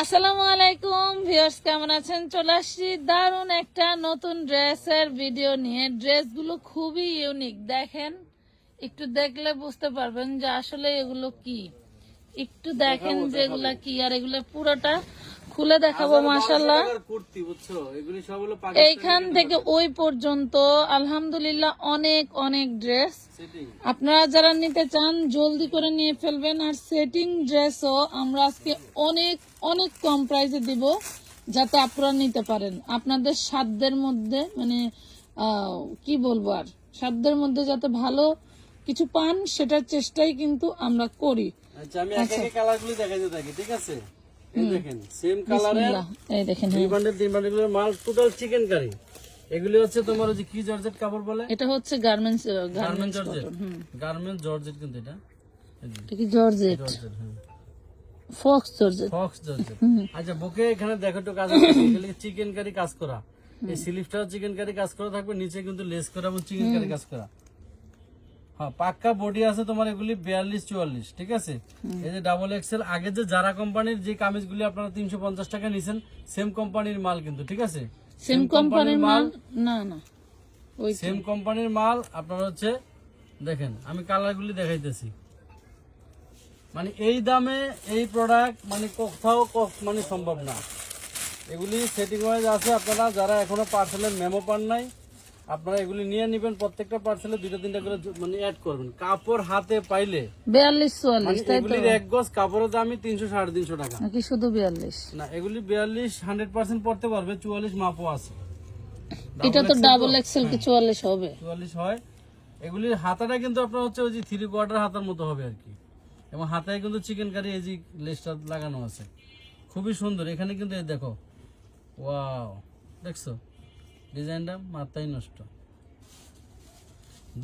আসসালামু আলাইকুম ভিউয়ার্স কেমন আছেন? চলে আসছি দারুণ একটা নতুন ড্রেসের ভিডিও নিয়ে। ড্রেসগুলো খুবই ইউনিক দেখেন? একটু দেখলে বুঝতে পারবেন যে আসলে এগুলো কি। একটু দেখেন যে এগুলা কি আর এগুলো পুরোটা খুলে দেখাবো হলো এইখান থেকে ওই পর্যন্ত আলহামদুলিল্লাহ অনেক অনেক ড্রেস। আপনারা যারা নিতে চান জলদি করে নিয়ে ফেলবেন। আর সেটিং ড্রেসও আমরা আজকে অনেক অনেক কম প্রাইসে দিব যাতে আপনারা নিতে পারেন। আপনাদের সাধ্যের মধ্যে মানে কি বলব আর? সাধ্যের মধ্যে যাতে ভালো কিছু পান সেটার চেষ্টাই কিন্তু আমরা করি। আচ্ছা আমি এক একে কালার গুলি দেখাইতে থাকি ঠিক আছে? এই দেখেন সেম কালারের এই দেখেন দুই হ্যাঁ। বান্ডেল তিন বান্ডেল মাল টোটাল চিকেন কারি এগুলি হচ্ছে তোমার যে কি জর্জেট কাপড় বলে? এটা হচ্ছে garments garment georgette. Garment georgette কিন্তু এটা। এটা কি জর্জেট? জর্জেট হ্যাঁ। Faux georgette. Faux georgette. আচ্ছা বুকে এখানে দেখো একটু কাজ চিকেন কারি কাজ করা। এই স্লিপটাও চিকেন কারি কাজ করা থাকবে নিচে কিন্তু লেস করা এবং চিকেন কারি কাজ করা। হ্যাঁ পাক্কা বডি আছে তোমার এগুলি বিয়াল্লিশ চুয়াল্লিশ ঠিক আছে? এই যে ডাবল এক্সেল আগে যে যারা কোম্পানির যে কামিজগুলি আপনারা তিনশো পঞ্চাশ টাকা নিছেন সেম কোম্পানির মাল কিন্তু ঠিক আছে? সেম কোম্পানির মাল না না। ওই সেম কোম্পানির মাল আপনার হচ্ছে দেখেন আমি কালারগুলি দেখাইতেছি। মানে এই দামে এই প্রোডাক্ট মানে কোথাও মানে সম্ভব না। এগুলি সেটিং ওয়াইজ আছে আপনারা যারা এখনও পার্সেলের মেমো পান নাই আপনারা এগুলি নিয়ে নেবেন প্রত্যেকটা পার্সেলে দুইটা তিনটা করে মানে অ্যাড করবেন। কাপড় হাতে পাইলে। বিয়াল্লিশ মানে চুয়াল্লিশ এগুলির এক গজ কাপড়ের দামই তিনশো সাড়ে তিনশো টাকা। নাকি শুধু বিয়াল্লিশ? না এগুলি বিয়াল্লিশ হান্ড্রেড পার্সেন্ট পড়তে পারবে চুয়াল্লিশ মাপও আছে। এটা তো ডাবল এক্সেল কি চুয়াল্লিশ হবে? চুয়াল্লিশ হয়। এগুলির হাতাটা কিন্তু আপনার হচ্ছে ওই যে থ্রি কোয়ার্টার হাতার মতো হবে আর কি। এবং হাতায় কিন্তু চিকেন কারি এই যে লেসটা লাগানো আছে। খুবই সুন্দর। এখানে কিন্তু এই দেখো। ওয়াও দেখছ? ডিজাইনটা মাথায় নষ্ট।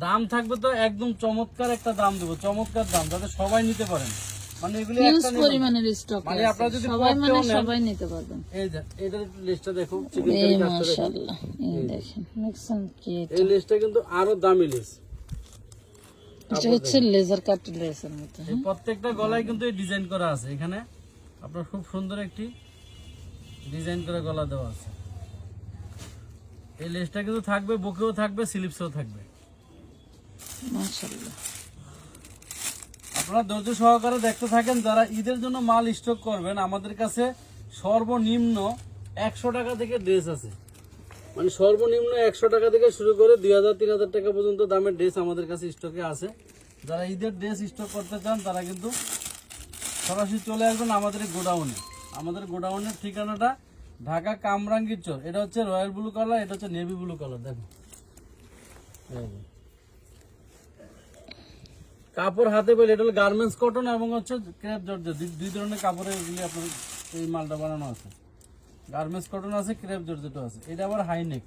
দাম থাকবে তো একদম চমৎকার একটা দাম দেবো চমৎকার দাম যাতে সবাই নিতে পারেন। মানে এগুলি একটা পরিমাণের স্টক মানে আপনারা যদি সবাই মানে সবাই নিতে পারবেন। এই যে এটার একটু লেসটা দেখো চিকেন এই কারি কাজটা দেখো। মাশাআল্লাহ এই দেখেন দেখছেন কি এই লেসটা কিন্তু আরও দামি লেস এটা হচ্ছে লেজার কাট লেসের মতো এই প্রত্যেকটা গলায় কিন্তু এই ডিজাইন করা আছে। এখানে আপনার খুব সুন্দর একটি ডিজাইন করে গলা দেওয়া আছে। এই লেসটা কিন্তু থাকবে বুকেও থাকবে স্লিপসেও থাকবে। মাশাআল্লাহ। আপনারা ধৈর্য সহকারে দেখতে থাকেন যারা ঈদের জন্য মাল স্টক করবেন আমাদের কাছে সর্বনিম্ন একশো টাকা থেকে ড্রেস আছে। মানে সর্বনিম্ন একশো টাকা থেকে শুরু করে দুই হাজার তিন হাজার টাকা পর্যন্ত দামের ড্রেস আমাদের কাছে স্টকে আছে। যারা ঈদের ড্রেস স্টক করতে চান তারা কিন্তু সরাসরি চলে আসবেন আমাদের গোডাউনে। আমাদের গোডাউনের ঠিকানাটা ঢাকা কামরাঙ্গীর চর। এটা হচ্ছে রয়্যাল ব্লু কালার এটা হচ্ছে নেভি ব্লু কালার দেখো। কাপড় হাতে পেলে এটা হলো গার্মেন্টস কটন এবং হচ্ছে ক্রেপ জর্জেট। দুই- ধরনের কাপড়ের আপনার এই মালটা বানানো আছে। গার্মেন্টস কটন আছে ক্রেপ জর্জেটও আছে। এটা আবার হাই নেক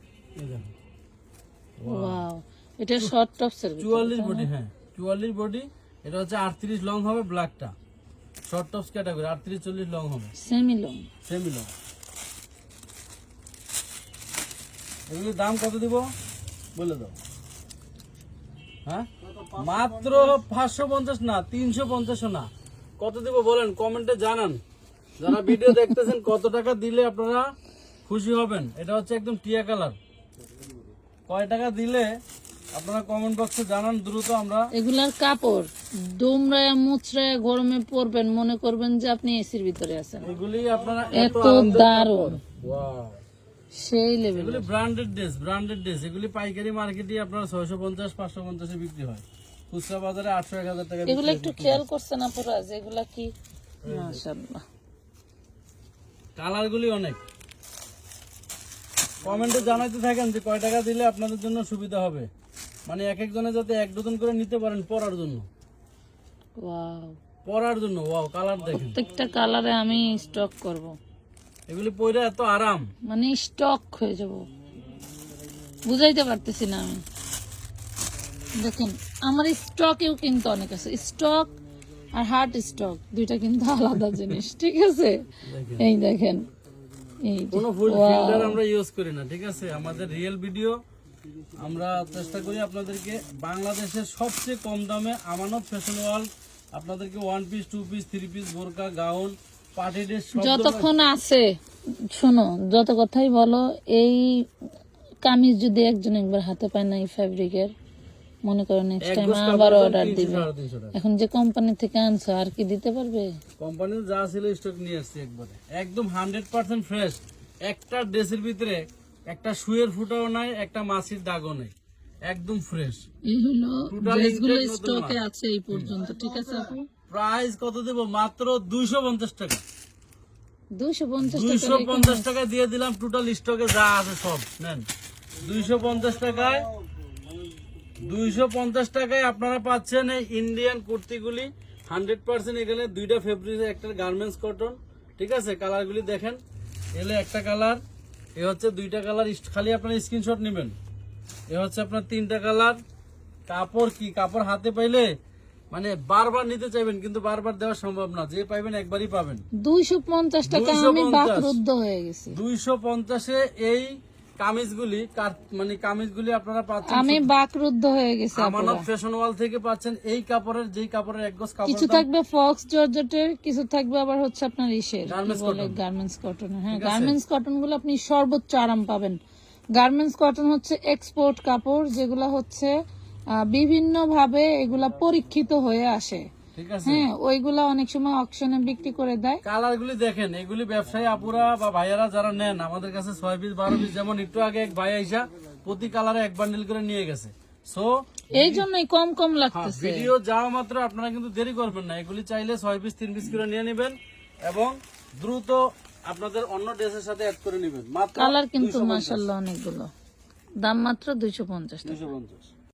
এটা শর্ট টপসের চুয়াল্লিশ বডি হ্যাঁ। চুয়াল্লিশ বডি এটা হচ্ছে আটত্রিশ লং হবে ব্ল্যাকটা শর্ট টপস ক্যাটাগরি আটত্রিশ চল্লিশ লং হবে। সেমি লং সেমি লং এগুলির দাম কত দিব? বলে দাও। হ্যাঁ? মাত্র পাঁচশো পঞ্চাশ না তিনশো পঞ্চাশও না। কত দিব বলেন কমেন্টে জানান। যারা ভিডিও দেখতেছেন কত টাকা দিলে আপনারা খুশি হবেন? এটা হচ্ছে একদম টিয়া কালার। কয় টাকা দিলে আপনারা কমেন্ট বক্সে জানান দ্রুত আমরা এগুলার কাপড় দুমড়ায় মুচড়ায় গরমে পরবেন। মনে করবেন যে আপনি এসির ভিতরে আছেন। এগুলি আপনারা এত দারুণ। ওয়াও। সেই লেভেল এগুলি ব্র্যান্ডেড ড্রেস ব্র্যান্ডেড ড্রেস এগুলি পাইকারি মার্কেটে আপনার ছয়শো পঞ্চাশ পাঁচশো পঞ্চাশে বিক্রি হয়। খুচরা বাজারে আটশো এক হাজার টাকা এগুলো একটু খেয়াল করছে না পুরো যেগুলা কি? মাশাআল্লাহ। কালার গুলি অনেক কমেন্টে জানাইতে থাকেন যে কয় টাকা দিলে আপনাদের জন্য সুবিধা হবে। মানে এক একজনে যাতে এক ডজন করে নিতে পারেন পরার জন্য। ওয়াও। পরার জন্য ওয়াও কালার দেখেন। প্রত্যেকটা কালারে আমি স্টক করব। এগুলি পরে এত আরাম। মানে স্টক হয়ে যাব। বুঝাইতে পারতেছি না আমি। দেখেন আমার স্টকেও কিন্তু অনেক আছে। স্টক আর হার্ট স্টক দুইটা কিন্তু আলাদা জিনিস ঠিক আছে? এই দেখেন কোনো ফুল ফিল্টার আমরা ইউজ করি না ঠিক আছে? আমাদের রিয়েল ভিডিও আমরা চেষ্টা করি আপনাদেরকে বাংলাদেশের সবচেয়ে কম দামে আমানত ফ্যাশন ওয়ার্ল্ড আপনাদেরকে one piece two piece three piece বোরকা গাউন যতক্ষণ আছে শোনো যত কথাই বলো এই কামিজ যদি একজন একবার হাতে পায় না এই ফ্যাব্রিকের মনে করো নেক্সট টাইম আবার অর্ডার দিবে। এখন যে কোম্পানি থেকে আনছো আর কি দিতে পারবে? কোম্পানির যা ছিল স্টক নিয়ে আসছি একবারে। একদম হান্ড্রেড পার্সেন্ট ফ্রেশ একটা ড্রেসের ভিতরে একটা শুয়ের ফুটাও নাই একটা মাছির দাগও নাই। একদম ফ্রেশ এই হলো ড্রেসগুলো স্টকে আছে এই পর্যন্ত। ঠিক আছে আপু? প্রাইস কত দেবো? মাত্র দুইশো পঞ্চাশ টাকা। দুইশো পঞ্চাশ টাকা দিয়ে দিলাম টোটাল স্টকে যা আছে সব। নেন। দুইশো পঞ্চাশ টাকায় দুইশো পঞ্চাশ টাকায় আপনারা পাচ্ছেন এই ইন্ডিয়ান কুর্তিগুলি। হান্ড্রেড পার্সেন্ট এখানে দুইটা ফেব্রিক একটা গার্মেন্টস কটন ঠিক আছে? কালারগুলি দেখেন। এলে একটা কালার এ হচ্ছে দুইটা কালার খালি আপনার স্ক্রিনশট নেবেন। এ হচ্ছে আপনার তিনটা কালার কাপড় কি? কাপড় হাতে পাইলে মানে বারবার নিতে চাইবেন কিন্তু বারবার দেওয়া সম্ভব না। যে পাইবেন একবারই পাবেন। দুইশো পঞ্চাশ টাকা আমি বাকরুদ্ধ হয়ে গেছি। দুইশো পঞ্চাশে এই কামিজগুলি মানে কামিজগুলি আপনারা পাচ্ছেন আমি বাকরুদ্ধ হয়ে গেছি আমানত ফ্যাশন ওয়াল থেকে পাচ্ছেন এই কাপড়ের যেই কাপড়ের এক গজ কাপড় কিছু থাকবে ফক্স জর্জেটের কিছু থাকবে আবার হচ্ছে আপনার ইসের। গার্মেন্টস কটন হ্যাঁ গার্মেন্টস কটনগুলো আপনি সর্বোচ্চ আরাম পাবেন। গার্মেন্টস কটন হচ্ছে এক্সপোর্ট কাপড় যেগুলো হচ্ছে বিভিন্ন ভাবে এগুলা পরীক্ষিত হয়ে আসে। হ্যাঁ ওইগুলা অনেক সময় অকশনে বিক্রি করে দেয়। কালারগুলি দেখেন এগুলি ব্যবসায়ী আপুরা বা ভাইয়ারা যারা নেন আমাদের কাছে ছয় পিস বারো পিস যেমন একটু আগে এক ভাই আইসা প্রতি কালারে এক বান্ডিল করে নিয়ে গেছে। সো এই জন্যই কম কম লাগতেছে। ভিডিও যাওয়া মাত্র আপনারা কিন্তু দেরি করবেন না। এগুলি চাইলে ছয় পিস তিন পিস করে নিয়ে নেবেন এবং দ্রুত আপনাদের অন্য ড্রেসের সাথে অ্যাড করে নেবেন। কালার কিন্তু মাসাল্লাহ অনেকগুলো। দাম মাত্র দুইশো পঞ্চাশ টাকা। পঞ্চাশ।